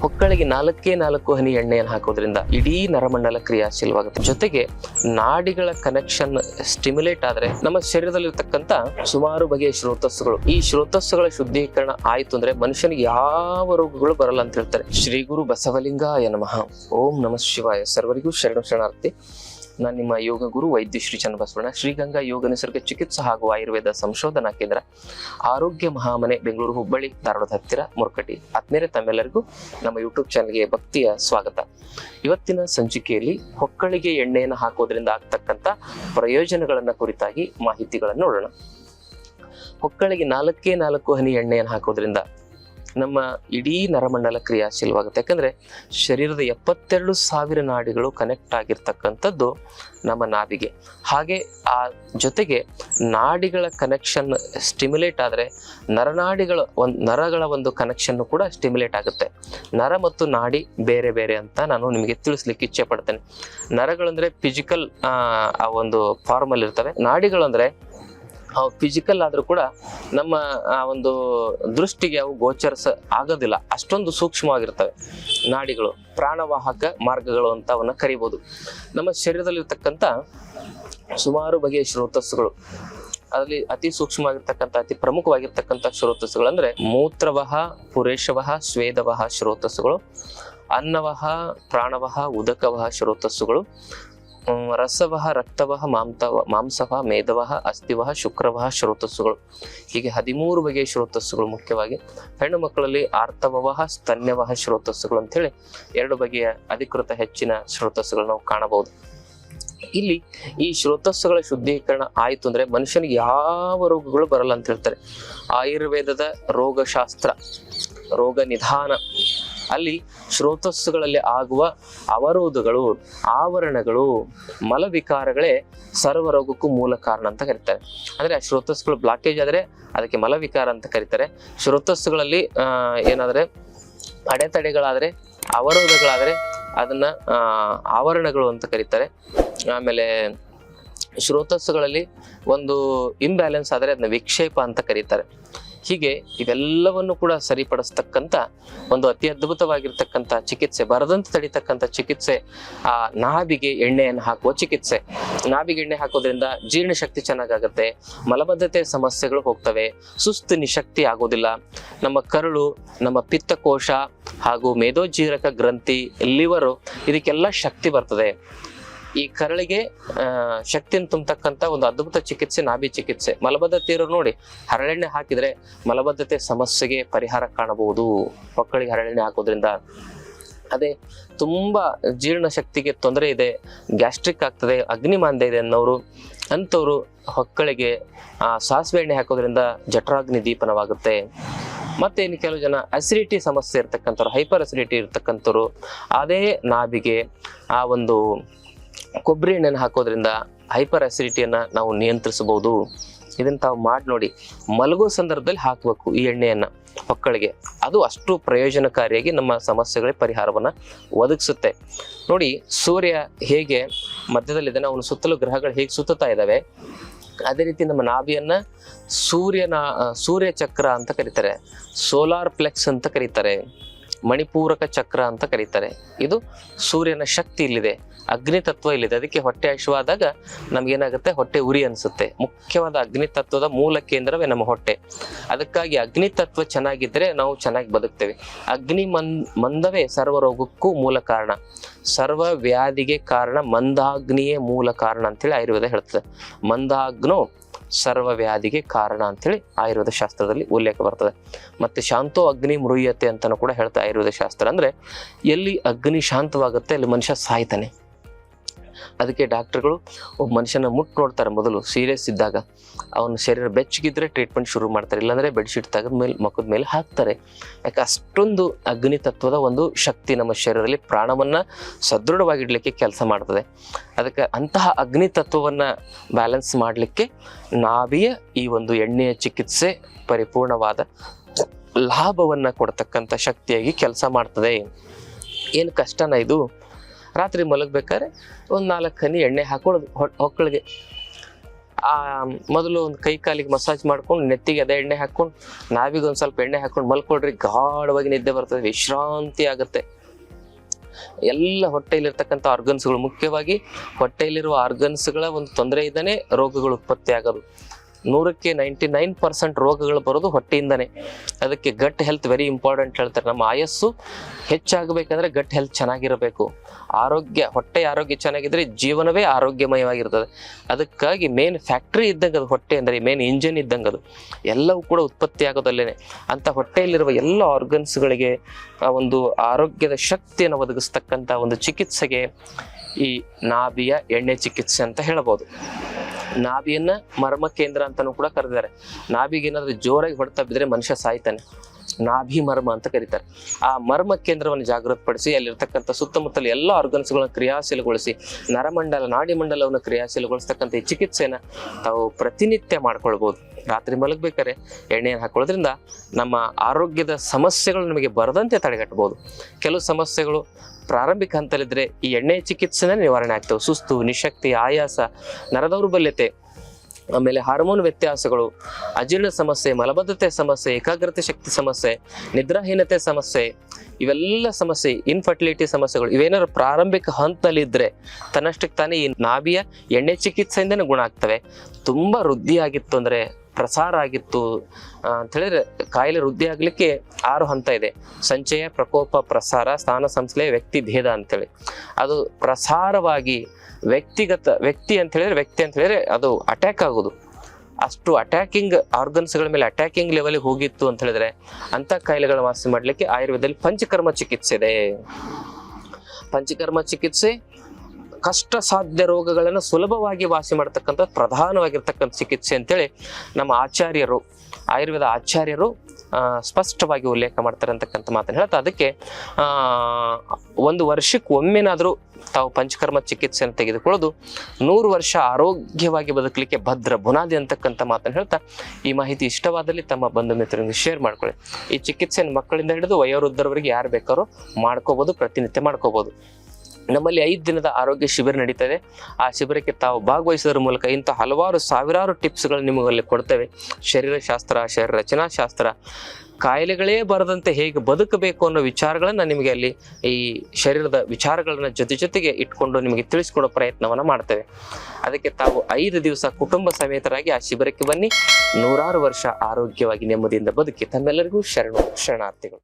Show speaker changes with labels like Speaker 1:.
Speaker 1: ಹೊಕ್ಕಳಿಗೆ ನಾಲ್ಕೇ ನಾಲ್ಕು ಹನಿ ಎಣ್ಣೆಯನ್ನು ಹಾಕೋದ್ರಿಂದ ಇಡೀ ನರಮಂಡಲ ಕ್ರಿಯಾಶೀಲವಾಗುತ್ತೆ ಜೊತೆಗೆ ನಾಡಿಗಳ ಕನೆಕ್ಷನ್ ಸ್ಟಿಮ್ಯುಲೇಟ್ ಆದ್ರೆ ನಮ್ಮ ಶರೀರದಲ್ಲಿರ್ತಕ್ಕಂಥ ಸುಮಾರು ಬಗೆಯ ಶ್ರೋತಸ್ಸುಗಳು. ಈ ಶ್ರೋತಸ್ಸುಗಳ ಶುದ್ಧೀಕರಣ ಆಯ್ತು ಅಂದ್ರೆ ಮನುಷ್ಯನಿಗೆ ಯಾವ ರೋಗಗಳು ಬರಲ್ಲ ಅಂತ ಹೇಳ್ತಾರೆ. ಶ್ರೀ ಗುರು ಬಸವಲಿಂಗಾಯ ನಮಃ. ಓಂ ನಮಃ ಶಿವಾಯ. ಸರ್ವರಿಗೂ ಶರಣ ಶರಣಾರ್ಥಿ. ನಾನು ನಿಮ್ಮ ಯೋಗ ಗುರು ವೈದ್ಯ ಶ್ರೀ ಚನ್ನಬಸವಣ್ಣ, ಶ್ರೀಗಂಗಾ ಯೋಗ ನಿಸರ್ಗ ಚಿಕಿತ್ಸಾ ಹಾಗೂ ಆಯುರ್ವೇದ ಸಂಶೋಧನಾ ಕೇಂದ್ರ, ಆರೋಗ್ಯ ಮಹಾಮನೆ ಬೆಂಗಳೂರು ಹುಬ್ಬಳ್ಳಿ, ಧಾರವಾಡದ ಹತ್ತಿರ ಮುರ್ಕಟಿ. ಆತ್ಮೀಯರೆ ತಮ್ಮೆಲ್ಲರಿಗೂ ನಮ್ಮ ಯೂಟ್ಯೂಬ್ ಚಾನಲ್ಗೆ ಭಕ್ತಿಯ ಸ್ವಾಗತ. ಇವತ್ತಿನ ಸಂಚಿಕೆಯಲ್ಲಿ ಹೊಕ್ಕಳಿಗೆ ಎಣ್ಣೆಯನ್ನು ಹಾಕೋದ್ರಿಂದ ಆಗ್ತಕ್ಕಂಥ ಪ್ರಯೋಜನಗಳನ್ನ ಕುರಿತಾಗಿ ಮಾಹಿತಿಗಳನ್ನು ನೋಡೋಣ. ಹೊಕ್ಕಳಿಗೆ ನಾಲ್ಕೇ ನಾಲ್ಕು ಹನಿ ಎಣ್ಣೆಯನ್ನು ಹಾಕೋದ್ರಿಂದ ನಮ್ಮ ಇಡೀ ನರಮಂಡಲ ಕ್ರಿಯಾಶೀಲವಾಗುತ್ತೆ ಯಾಕಂದ್ರೆ ಶರೀರದ ಎಪ್ಪತ್ತೆರಡು ಸಾವಿರ ನಾಡಿಗಳು ಕನೆಕ್ಟ್ ಆಗಿರ್ತಕ್ಕಂಥದ್ದು ನಮ್ಮ ನಾಭಿಗೆ ಹಾಗೆ ಆ ಜೊತೆಗೆ ನಾಡಿಗಳ ಕನೆಕ್ಷನ್ ಸ್ಟಿಮ್ಯುಲೇಟ್ ಆದರೆ ನರನಾಡಿಗಳ ಒಂದು, ನರಗಳ ಒಂದು ಕನೆಕ್ಷನ್ ಕೂಡ ಸ್ಟಿಮ್ಯುಲೇಟ್ ಆಗುತ್ತೆ. ನರ ಮತ್ತು ನಾಡಿ ಬೇರೆ ಬೇರೆ ಅಂತ ನಾನು ನಿಮಗೆ ತಿಳಿಸ್ಲಿಕ್ಕೆ ಇಚ್ಛೆ ಪಡ್ತೇನೆ. ನರಗಳಂದ್ರೆ ಫಿಸಿಕಲ್ ಆ ಒಂದು ಫಾರ್ಮಲ್ಲಿ ಇರ್ತವೆ ನಾಡಿಗಳಂದ್ರೆ ಫಿಸಿಕಲ್ ಆದರೂ ಕೂಡ ನಮ್ಮ, ಆ, ಒಂದು ದೃಷ್ಟಿಗೆ ಅವು ಗೋಚರಿಸ ಆಗೋದಿಲ್ಲ. ಅಷ್ಟೊಂದು ಸೂಕ್ಷ್ಮವಾಗಿರ್ತವೆ ನಾಡಿಗಳು, ಪ್ರಾಣವಾಹಕ ಮಾರ್ಗಗಳು ಅಂತ ಅವನ್ನ ಕರಿಬಹುದು ನಮ್ಮ ಶರೀರದಲ್ಲಿರ್ತಕ್ಕಂಥ ಸುಮಾರು ಬಗೆಯ ಶ್ರೋತಸ್ಸುಗಳು, ಅದರಲ್ಲಿ ಅತಿ ಸೂಕ್ಷ್ಮವಾಗಿರ್ತಕ್ಕಂಥ, ಅತಿ ಪ್ರಮುಖವಾಗಿರ್ತಕ್ಕಂಥ ಶ್ರೋತಸ್ಸುಗಳು ಅಂದ್ರೆ ಮೂತ್ರವಹ, ಪುರೇಶವಹ ಸ್ವೇದವಹ ಶ್ರೋತಸ್ಸುಗಳು, ಅನ್ನವಹ, ಪ್ರಾಣವಹ, ಉದಕವಹ ಶ್ರೋತಸ್ಸುಗಳು ರಸವಹ, ರಕ್ತವಹ ಮಾಂತವ ಮಾಂಸವ ಮೇದವಹ, ಅಸ್ಥಿವಹ, ಶುಕ್ರವಹ, ಶ್ರೋತಸ್ಸುಗಳು. ಹೀಗೆ ಹದಿಮೂರು ಬಗೆಯ ಶ್ರೋತಸ್ಸುಗಳು ಮುಖ್ಯವಾಗಿ ಹೆಣ್ಣು ಮಕ್ಕಳಲ್ಲಿ ಆರ್ತವಹ ಸ್ತನ್ಯವಹ ಶ್ರೋತಸ್ಸುಗಳು ಅಂತೇಳಿ ಎರಡು ಬಗೆಯ ಅಧಿಕೃತ ಹೆಚ್ಚಿನ ಶ್ರೋತಸ್ಸುಗಳು ನಾವು ಕಾಣಬಹುದು. ಇಲ್ಲಿ ಈ ಶ್ರೋತಸ್ಸುಗಳ ಶುದ್ಧೀಕರಣ ಆಯ್ತು ಅಂದ್ರೆ ಮನುಷ್ಯನಿಗೆ ಯಾವ ರೋಗಗಳು ಬರಲ್ಲ ಅಂತ ಹೇಳ್ತಾರೆ. ಆಯುರ್ವೇದದ ರೋಗಶಾಸ್ತ್ರ ರೋಗ ನಿಧಾನ ಅಲ್ಲಿ ಶ್ರೋತಸ್ಸುಗಳಲ್ಲಿ ಆಗುವ ಅವರೋಧಗಳು, ಆವರಣಗಳು, ಮಲವಿಕಾರಗಳೇ ಸರ್ವರೋಗಕ್ಕೂ ಮೂಲ ಕಾರಣ ಅಂತ ಕರೀತಾರೆ. ಅಂದ್ರೆ ಶ್ರೋತಸ್ಸುಗಳು ಬ್ಲಾಕೇಜ್ ಆದರೆ ಅದಕ್ಕೆ ಮಲವಿಕಾರ ಅಂತ ಕರೀತಾರೆ. ಶ್ರೋತಸ್ಸುಗಳಲ್ಲಿ ಏನಾದರೆ ಅಡೆತಡೆಗಳಾದರೆ, ಅವರೋಧಗಳಾದರೆ ಅದನ್ನ ಆವರಣಗಳು ಅಂತ ಕರೀತಾರೆ. ಆಮೇಲೆ ಶ್ರೋತಸ್ಸುಗಳಲ್ಲಿ ಒಂದು ಇಂಬ್ಯಾಲೆನ್ಸ್ ಆದರೆ ಅದನ್ನ ವಿಕ್ಷೇಪ ಅಂತ ಕರೀತಾರೆ. ಹೀಗೆ ಇವೆಲ್ಲವನ್ನು ಕೂಡ ಸರಿಪಡಿಸ್ತಕ್ಕಂಥ ಒಂದು ಅತಿ ಅದ್ಭುತವಾಗಿರ್ತಕ್ಕಂಥ ಚಿಕಿತ್ಸೆ, ಬರದಂತೆ ತಡಿತಕ್ಕಂಥ ಚಿಕಿತ್ಸೆ, ಆ ನಾಭಿಗೆ ಎಣ್ಣೆಯನ್ನು ಹಾಕುವ ಚಿಕಿತ್ಸೆ. ನಾಭಿಗೆ ಎಣ್ಣೆ ಹಾಕೋದ್ರಿಂದ ಜೀರ್ಣಶಕ್ತಿ ಚೆನ್ನಾಗಾಗತ್ತೆ, ಮಲಬದ್ಧತೆ ಸಮಸ್ಯೆಗಳು ಹೋಗ್ತವೆ, ಸುಸ್ತು ನಿಶಕ್ತಿ ಆಗೋದಿಲ್ಲ ನಮ್ಮ ಕರುಳು, ನಮ್ಮ ಪಿತ್ತಕೋಶ ಹಾಗೂ ಮೇದೋಜೀರಕ ಗ್ರಂಥಿ, ಲಿವರು ಇದಕ್ಕೆಲ್ಲ ಶಕ್ತಿ ಬರ್ತದೆ. ಈ ಕರಳಿಗೆ ಶಕ್ತಿಯನ್ನು ತುಂಬತಕ್ಕಂತ ಒಂದು ಅದ್ಭುತ ಚಿಕಿತ್ಸೆ, ನಾಭಿ ಚಿಕಿತ್ಸೆ. ಮಲಬದ್ಧತೆ ಇರೋ ನೋಡಿ, ಹರಳೆಣ್ಣೆ ಹಾಕಿದ್ರೆ ಮಲಬದ್ಧತೆ ಸಮಸ್ಯೆಗೆ ಪರಿಹಾರ ಕಾಣಬಹುದು. ಮಕ್ಕಳಿಗೆ ಹರಳೆಣ್ಣೆ ಹಾಕೋದ್ರಿಂದ ಅದೇ ತುಂಬಾ ಜೀರ್ಣ ಶಕ್ತಿಗೆ ತೊಂದರೆ ಇದೆ, ಗ್ಯಾಸ್ಟ್ರಿಕ್ ಆಗ್ತದೆ, ಅಗ್ನಿಮಾಂದ್ಯ ಇದೆ ಅನ್ನೋರು, ಅಂಥವ್ರು ಹೊಕ್ಕಳಿಗೆ ಆ, ಸಾಸಿವೆ ಎಣ್ಣೆ ಹಾಕೋದ್ರಿಂದ ಜಠರಾಗ್ನಿ ದೀಪನವಾಗುತ್ತೆ. ಮತ್ತೆ ಇನ್ನು ಕೆಲವು ಜನ ಅಸಿಡಿಟಿ ಸಮಸ್ಯೆ ಇರ್ತಕ್ಕಂಥವ್ರು ಹೈಪರ್ ಅಸಿಡಿಟಿ ಇರ್ತಕ್ಕಂಥವ್ರು, ಅದೇ ನಾಭಿಗೆ ಆ ಒಂದು ಕೊಬ್ಬರಿ ಎಣ್ಣೆನ ಹಾಕೋದ್ರಿಂದ ಹೈಪರ್ ಅಸಿಡಿಟಿಯನ್ನ ನಾವು ನಿಯಂತ್ರಿಸಬಹುದು. ಇದನ್ನ ತಾವು ಮಾಡಿ ನೋಡಿ, ಮಲಗೋ ಸಂದರ್ಭದಲ್ಲಿ ಹಾಕಬೇಕು ಈ ಎಣ್ಣೆಯನ್ನು ಮಕ್ಕಳಿಗೆ. ಅದು ಅಷ್ಟು ಪ್ರಯೋಜನಕಾರಿಯಾಗಿ ನಮ್ಮ ಸಮಸ್ಯೆಗಳ ಪರಿಹಾರವನ್ನ ಒದಗಿಸುತ್ತೆ. ನೋಡಿ, ಸೂರ್ಯ ಹೇಗೆ ಮಧ್ಯದಲ್ಲಿದ್ದಾನೆ, ಅವನ ಸುತ್ತಲೂ ಗ್ರಹಗಳು ಹೇಗೆ ಸುತ್ತುತ್ತಾ ಇದ್ದಾವೆ, ಅದೇ ರೀತಿ ನಮ್ಮ ನಾಭಿಯನ್ನ ಸೂರ್ಯನ ಸೂರ್ಯ ಚಕ್ರ ಅಂತ ಕರೀತಾರೆ, ಸೋಲಾರ್ ಪ್ಲೆಕ್ಸ್ ಅಂತ ಕರೀತಾರೆ. ಮಣಿಪೂರಕ ಚಕ್ರ ಅಂತ ಕರೀತಾರೆ. ಇದು ಸೂರ್ಯನ ಶಕ್ತಿ ಇಲ್ಲಿದೆ, ಅಗ್ನಿ ತತ್ವ ಇಲ್ಲಿದೆ. ಅದಕ್ಕೆ ಹೊಟ್ಟೆ ಹಸಿವಾದಾಗ ನಮ್ಗೇನಾಗುತ್ತೆ? ಹೊಟ್ಟೆ ಉರಿ ಅನಿಸುತ್ತೆ. ಮುಖ್ಯವಾದ ಅಗ್ನಿ ತತ್ವದ ಮೂಲ ಕೇಂದ್ರವೇ ನಮ್ಮ ಹೊಟ್ಟೆ. ಅದಕ್ಕಾಗಿ ಅಗ್ನಿ ತತ್ವ ಚೆನ್ನಾಗಿದ್ರೆ ನಾವು ಚೆನ್ನಾಗಿ ಬದುಕ್ತೇವೆ. ಅಗ್ನಿ ಮಂದ್, ಮಂದವೇ ಸರ್ವ ರೋಗಕ್ಕೂ ಮೂಲ ಕಾರಣ. ಸರ್ವ ವ್ಯಾಧಿಗೆ ಕಾರಣ ಮಂದಾಗ್ನಿಯೇ ಮೂಲ ಕಾರಣ ಅಂತೇಳಿ ಆಯುರ್ವೇದ ಹೇಳ್ತದೆ. ಮಂದಾಗ್ನೋ ಸರ್ವ ವ್ಯಾಧಿಗೆ ಕಾರಣ ಅಂತೇಳಿ ಆಯುರ್ವೇದ ಶಾಸ್ತ್ರದಲ್ಲಿ ಉಲ್ಲೇಖ ಬರ್ತದೆ. ಮತ್ತೆ ಶಾಂತೋ ಅಗ್ನಿ ಮೃಯ್ಯತೆ ಅಂತಲೂ ಕೂಡ ಹೇಳ್ತಾ ಆಯುರ್ವೇದ ಶಾಸ್ತ್ರ. ಅಂದ್ರೆ ಎಲ್ಲಿ ಅಗ್ನಿ ಶಾಂತವಾಗುತ್ತೆ ಅಲ್ಲಿ ಮನುಷ್ಯ ಸಾಯ್ತಾನೆ. ಅದಕ್ಕೆ ಡಾಕ್ಟರ್ಗಳು ಒಬ್ಬ ಮನುಷ್ಯನ ಮುಟ್ಟು ನೋಡ್ತಾರೆ ಮೊದಲು ಸೀರಿಯಸ್ ಇದ್ದಾಗ. ಅವನ ಶರೀರ ಬೆಚ್ಚಗಿದ್ರೆ ಟ್ರೀಟ್ಮೆಂಟ್ ಶುರು ಮಾಡ್ತಾರೆ, ಇಲ್ಲಾಂದ್ರೆ ಬೆಡ್ಶೀಟ್ ತೆಗೆದ ಮೇಲೆ, ಮುಖದ ಮೇಲೆ ಹಾಕ್ತಾರೆ. ಯಾಕೆ ಅಷ್ಟೊಂದು ಅಗ್ನಿ ತತ್ವದ ಒಂದು ಶಕ್ತಿ ನಮ್ಮ ಶರೀರದಲ್ಲಿ ಪ್ರಾಣವನ್ನ ಸದೃಢವಾಗಿಡಲಿಕ್ಕೆ ಕೆಲಸ ಮಾಡ್ತದೆ. ಅದಕ್ಕೆ ಅಂತಹ ಅಗ್ನಿ ತತ್ವವನ್ನ ಬ್ಯಾಲೆನ್ಸ್ ಮಾಡಲಿಕ್ಕೆ ನಾಭಿಯ ಈ ಒಂದು ಎಣ್ಣೆಯ ಚಿಕಿತ್ಸೆ ಪರಿಪೂರ್ಣವಾದ ಲಾಭವನ್ನ ಕೊಡ್ತಕ್ಕಂಥ ಶಕ್ತಿಯಾಗಿ ಕೆಲಸ ಮಾಡ್ತದೆ. ಏನು ಕಷ್ಟನ ಇದು? ರಾತ್ರಿ ಮಲಗಬೇಕಾದ್ರೆ ಒಂದು ನಾಲ್ಕು ಹನಿ ಎಣ್ಣೆ ಹಾಕೊಳ್ಳೋದು ಹೊಕ್ಕಳಿಗೆ ಆ, ಮೊದಲು ಒಂದು ಕೈ ಕಾಲಿಗೆ ಮಸಾಜ್ ಮಾಡ್ಕೊಂಡು ನೆತ್ತಿಗೆ ಅದೇ ಎಣ್ಣೆ ಹಾಕೊಂಡು ನಾವಿಗೆ ಒಂದು ಸ್ವಲ್ಪ ಎಣ್ಣೆ ಹಾಕೊಂಡು ಮಲ್ಕೊಳ್ರಿ ಗಾಢವಾಗಿ ನಿದ್ದೆ ಬರ್ತದೆ, ವಿಶ್ರಾಂತಿ ಆಗುತ್ತೆ. ಎಲ್ಲ ಹೊಟ್ಟೆಯಲ್ಲಿರ್ತಕ್ಕಂಥ ಆರ್ಗನ್ಸ್ಗಳು ಮುಖ್ಯವಾಗಿ ಹೊಟ್ಟೆಯಲ್ಲಿರುವ ಆರ್ಗನ್ಸ್ಗಳ ಒಂದು ತೊಂದರೆ ಇದ್ದಾನೆ ರೋಗಗಳು ಉತ್ಪತ್ತಿ ಆಗೋದು. ನೂರಕ್ಕೆ ನೈಂಟಿ ನೈನ್ ಪರ್ಸೆಂಟ್ ರೋಗಗಳು ಬರೋದು ಹೊಟ್ಟೆಯಿಂದನೇ. ಅದಕ್ಕೆ ಗಟ್ ಹೆಲ್ತ್ ವೆರಿ ಇಂಪಾರ್ಟೆಂಟ್ ಹೇಳ್ತಾರೆ. ನಮ್ಮ ಆಯಸ್ಸು ಹೆಚ್ಚಾಗಬೇಕಂದ್ರೆ ಗಟ್ ಹೆಲ್ತ್ ಚೆನ್ನಾಗಿರಬೇಕು. ಆರೋಗ್ಯ, ಹೊಟ್ಟೆ ಆರೋಗ್ಯ ಚೆನ್ನಾಗಿದ್ರೆ ಜೀವನವೇ ಆರೋಗ್ಯಮಯವಾಗಿರ್ತದೆ. ಅದಕ್ಕಾಗಿ ಮೇನ್ ಫ್ಯಾಕ್ಟ್ರಿ ಇದ್ದಂಗೆ ಅದು ಹೊಟ್ಟೆ ಅಂದರೆ ಮೇನ್ ಇಂಜಿನ್ ಇದ್ದಂಗೆ ಅದು. ಎಲ್ಲವೂ ಕೂಡ ಉತ್ಪತ್ತಿ ಆಗೋದಲ್ಲೇನೆ. ಅಂತ ಹೊಟ್ಟೆಯಲ್ಲಿರುವ ಎಲ್ಲ ಆರ್ಗನ್ಸ್ಗಳಿಗೆ ಆ ಒಂದು ಆರೋಗ್ಯದ ಶಕ್ತಿಯನ್ನು ಒದಗಿಸ್ತಕ್ಕಂಥ ಒಂದು ಚಿಕಿತ್ಸೆಗೆ ಈ ನಾಭಿಯ ಎಣ್ಣೆ ಚಿಕಿತ್ಸೆ ಅಂತ ಹೇಳಬಹುದು ನಾಭಿಯನ್ನ ಮರ್ಮ ಕೇಂದ್ರ ಅಂತಾನೂ ಕೂಡ ಕರೆದಿದ್ದಾರೆ. ನಾಭಿಗೆ ಏನಾದ್ರೂ ಜೋರಾಗಿ ಹೊಡೆತ ಬಿದ್ರೆ ಮನುಷ್ಯ ಸಾಯ್ತಾನೆ. ನಾಭಿ ಮರ್ಮ ಅಂತ ಕರೀತಾರೆ. ಆ ಮರ್ಮ ಕೇಂದ್ರವನ್ನು ಜಾಗೃತಪಡಿಸಿ ಅಲ್ಲಿರ್ತಕ್ಕಂಥ ಸುತ್ತಮುತ್ತಲ ಎಲ್ಲ ಆರ್ಗನ್ಸ್ಗಳನ್ನ ಕ್ರಿಯಾಶೀಲಗೊಳಿಸಿ, ನರಮಂಡಲ ನಾಡಿ ಮಂಡಲವನ್ನು ಕ್ರಿಯಾಶೀಲಗೊಳಿಸ್ತಕ್ಕಂಥ ಈ ಚಿಕಿತ್ಸೆನ ತಾವು ಪ್ರತಿನಿತ್ಯ ಮಾಡ್ಕೊಳ್ಬಹುದು ರಾತ್ರಿ ಮಲಗಬೇಕಾರೆ ಎಣ್ಣೆಯನ್ನು ಹಾಕೊಳ್ಳೋದ್ರಿಂದ ನಮ್ಮ ಆರೋಗ್ಯದ ಸಮಸ್ಯೆಗಳು ನಮಗೆ ಬರದಂತೆ ತಡೆಗಟ್ಟಬಹುದು. ಕೆಲವು ಸಮಸ್ಯೆಗಳು ಪ್ರಾರಂಭಿಕ ಹಂತದಲ್ಲಿದ್ರೆ ಈ ಎಣ್ಣೆ ಚಿಕಿತ್ಸೆನೇ ನಿವಾರಣೆ ಆಗ್ತವೆ. ಸುಸ್ತು, ನಿಶಕ್ತಿ, ಆಯಾಸ, ನರದೌರ್ಬಲ್ಯತೆ, ಆಮೇಲೆ ಹಾರ್ಮೋನ್ ವ್ಯತ್ಯಾಸಗಳು, ಅಜೀರ್ಣ ಸಮಸ್ಯೆ, ಮಲಬದ್ಧತೆ ಸಮಸ್ಯೆ, ಏಕಾಗ್ರತೆ ಶಕ್ತಿ ಸಮಸ್ಯೆ, ನಿದ್ರಾಹೀನತೆ ಸಮಸ್ಯೆ, ಇವೆಲ್ಲ ಸಮಸ್ಯೆ ಇನ್ಫರ್ಟಿಲಿಟಿ ಸಮಸ್ಯೆಗಳು, ಇವೇನಾದ್ರು ಪ್ರಾರಂಭಿಕ ಹಂತದಲ್ಲಿ ಇದ್ರೆ ತನ್ನಷ್ಟಕ್ಕೆ ತಾನೇ ಈ ನಾಭಿಯ ಎಣ್ಣೆ ಚಿಕಿತ್ಸೆಯಿಂದನೇ ಗುಣ ಆಗ್ತವೆ. ತುಂಬ ವೃದ್ಧಿಯಾಗಿತ್ತು ಅಂದ್ರೆ ಪ್ರಸಾರ ಆಗಿತ್ತು ಆ, ಅಂತ ಹೇಳಿದ್ರೆ ಕಾಯಿಲೆ ವೃದ್ಧಿ ಆಗ್ಲಿಕ್ಕೆ ಆರು ಹಂತ ಇದೆ. ಸಂಚಯ ಪ್ರಕೋಪ ಪ್ರಸಾರ ಸ್ಥಾನ ಸಂಶ್ಲೇಷ ವ್ಯಕ್ತಿ ಭೇದ ಅಂತೇಳಿ. ಅದು ಪ್ರಸಾರವಾಗಿ ವ್ಯಕ್ತಿಗತ ವ್ಯಕ್ತಿ ಅಂತ ಹೇಳಿದ್ರೆ ವ್ಯಕ್ತಿ ಅಂತ ಹೇಳಿದ್ರೆ ಅದು ಅಟ್ಯಾಕ್ ಆಗೋದು. ಅಷ್ಟು ಅಟ್ಯಾಕಿಂಗ್ ಆರ್ಗನ್ಸ್ಗಳ ಮೇಲೆ ಅಟ್ಯಾಕಿಂಗ್ ಲೆವೆಲ್ಗೆ ಹೋಗಿತ್ತು ಅಂತ ಹೇಳಿದ್ರೆ ಅಂತ ಕಾಯಿಲೆಗಳ ವಾಸಿ ಮಾಡ್ಲಿಕ್ಕೆ ಆಯುರ್ವೇದದಲ್ಲಿ ಪಂಚಕರ್ಮ ಚಿಕಿತ್ಸೆ ಇದೆ. ಪಂಚಕರ್ಮ ಚಿಕಿತ್ಸೆ ಕಷ್ಟ ಸಾಧ್ಯ ರೋಗಗಳನ್ನು ಸುಲಭವಾಗಿ ವಾಸಿ ಮಾಡತಕ್ಕಂಥ ಪ್ರಧಾನವಾಗಿರ್ತಕ್ಕಂಥ ಚಿಕಿತ್ಸೆ ಅಂತೇಳಿ ನಮ್ಮ ಆಚಾರ್ಯರು, ಆಯುರ್ವೇದ ಆಚಾರ್ಯರು ಸ್ಪಷ್ಟವಾಗಿ ಉಲ್ಲೇಖ ಮಾಡ್ತಾರೆ ಅಂತಕ್ಕಂಥ ಮಾತನ್ನು ಹೇಳ್ತಾ ಅದಕ್ಕೆ ಒಂದು ವರ್ಷಕ್ಕೆ ಒಮ್ಮೆನಾದರೂ ತಾವು ಪಂಚಕರ್ಮ ಚಿಕಿತ್ಸೆಯನ್ನು ತೆಗೆದುಕೊಳ್ಳೋದು, ನೂರು ವರ್ಷ ಆರೋಗ್ಯವಾಗಿ ಬದುಕಲಿಕ್ಕೆ ಭದ್ರ ಬುನಾದಿ ಅಂತಕ್ಕಂಥ ಮಾತನ್ನು ಹೇಳ್ತಾ ಈ ಮಾಹಿತಿ ಇಷ್ಟವಾದಲ್ಲಿ ತಮ್ಮ ಬಂಧು ಮಿತ್ರರಿಗೆ ಶೇರ್ ಮಾಡ್ಕೊಳ್ಳಿ. ಈ ಚಿಕಿತ್ಸೆಯನ್ನು ಮಕ್ಕಳಿಂದ ಹಿಡಿದು ವಯೋವೃದ್ಧರವರೆಗೆ ಯಾರು ಬೇಕಾದ್ರೂ ಮಾಡ್ಕೋಬೋದು, ಪ್ರತಿನಿತ್ಯ ಮಾಡ್ಕೋಬಹುದು ನಮ್ಮಲ್ಲಿ ಐದು ದಿನದ ಆರೋಗ್ಯ ಶಿಬಿರ ನಡೀತದೆ. ಆ ಶಿಬಿರಕ್ಕೆ ತಾವು ಭಾಗವಹಿಸೋದ್ರ ಮೂಲಕ ಇಂಥ ಹಲವಾರು ಸಾವಿರಾರು ಟಿಪ್ಸ್ಗಳು ನಿಮಗಲ್ಲಿ ಕೊಡ್ತೇವೆ. ಶರೀರ ಶಾಸ್ತ್ರ ಶರೀರ ರಚನಾ ಶಾಸ್ತ್ರ ಕಾಯಿಲೆಗಳೇ ಬರದಂತೆ ಹೇಗೆ ಬದುಕಬೇಕು ಅನ್ನೋ ವಿಚಾರಗಳನ್ನು ನಿಮಗೆ ಅಲ್ಲಿ ಈ ಶರೀರದ ವಿಚಾರಗಳನ್ನ ಜೊತೆ ಜೊತೆಗೆ ಇಟ್ಕೊಂಡು ನಿಮಗೆ ತಿಳಿಸ್ಕೊಡೋ ಪ್ರಯತ್ನವನ್ನು ಮಾಡ್ತೇವೆ. ಅದಕ್ಕೆ ತಾವು ಐದು ದಿವಸ ಕುಟುಂಬ ಸಮೇತರಾಗಿ ಆ ಶಿಬಿರಕ್ಕೆ ಬನ್ನಿ. ನೂರಾರು ವರ್ಷ ಆರೋಗ್ಯವಾಗಿ ನೆಮ್ಮದಿಯಿಂದ ಬದುಕಿ ತಮ್ಮೆಲ್ಲರಿಗೂ ಶರಣು, ಶರಣಾರ್ಥಿಗಳು.